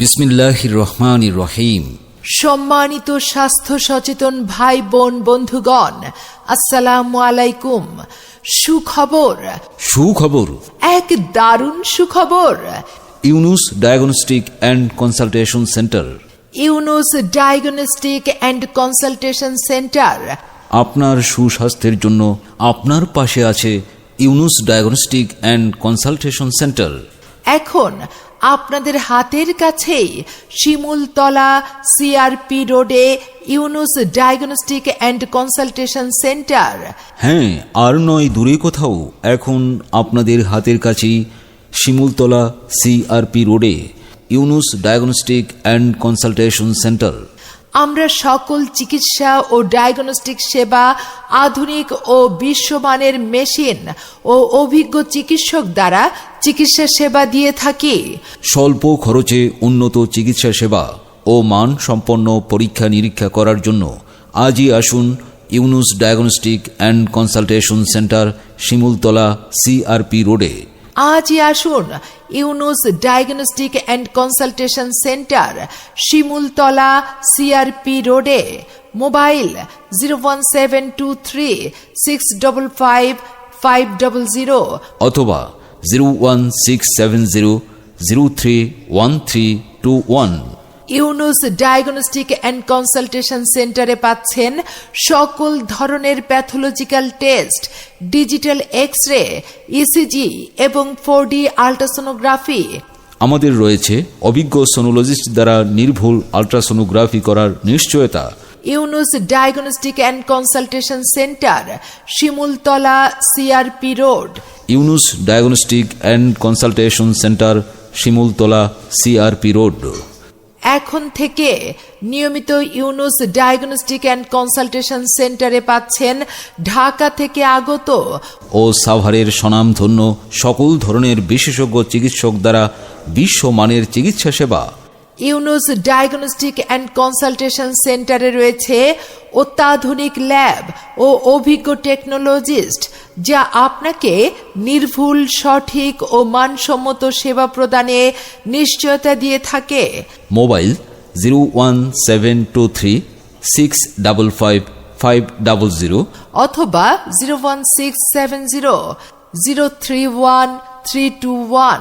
রহমান রহিম। সম্মানিত স্বাস্থ্য সচেতন ভাই বোন বন্ধুগণ আসসালামু আলাইকুম। সুখবর। সুখবর। এক দারুণ সুখবর। Yunus diagnostic and consultation centre. Yunus diagnostic and consultation centre. আপনার সুস্বাস্থ্যের জন্য আপনার পাশে আছে Yunus diagnostic and consultation centre. এখন আপনাদের হাতের কাছেই শিমুলতলা সিআরপি রোডে Yunus diagnostic and consultation centre. হ্যাঁ আর নয় দূরে কোথাও। এখন আপনাদের হাতের কাছেই শিমুলতলা সিআরপি রোডে Yunus diagnostic and consultation centre. আমরা সকল চিকিৎসা ও ডায়াগনস্টিক সেবা আধুনিক ও বিশ্বমানের মেশিন ও অভিজ্ঞ চিকিৎসক দ্বারা চিকিৎসা সেবা দিয়ে থাকি। স্বল্প খরচে উন্নত চিকিৎসা সেবা ও মান সম্পন্ন পরীক্ষা নিরীক্ষা করার জন্য আজই আসুন Yunus diagnostic and consultation centre Shimultala CRP রোডে। আজই আসুন Yunus diagnostic and consultation centre Shimultala CRP রোডে। Mobile zero one seven two three six double five five double zero. অথবা zero one six seven zero zero three one three two one Yunus diagnostic and consultation সেন্টারে পাচ্ছেন সকল ধরনের pathological test digital X ray ECG এবং four D ultrasonography আমাদের রয়েছে অভিজ্ঞ sonologist দ্বারা নির্ভুল আলট্রাসোনোগ্রাফি করার নিশ্চয়তা। Yunus diagnostic and consultation centre Shimultala CRP road Yunus diagnostic and consultation centre Shimultala CRP road এখন থেকে নিয়মিত ইউনুস ডায়াগনস্টিক অ্যান্ড কনসালটেশন সেন্টারে পাচ্ছেন ঢাকা থেকে আগত ও সাভারের স্বনামধন্য সকল ধরনের বিশেষজ্ঞ চিকিৎসক দ্বারা বিশ্বমানের চিকিৎসা সেবা। ইউনুস ডায়াগনস্টিক অ্যান্ড কনসালটেশন সেন্টারে রয়েছে অত্যাধুনিক ল্যাব ও অভিজ্ঞ টেকনোলজিস্ট যা আপনাকে নির্ভুল সঠিক ও মানসম্মত সেবা প্রদানে নিশ্চয়তা দিয়ে থাকে। Mobile zero one seven two three six double five five double zero অথবা zero one six seven zero zero three one three two one.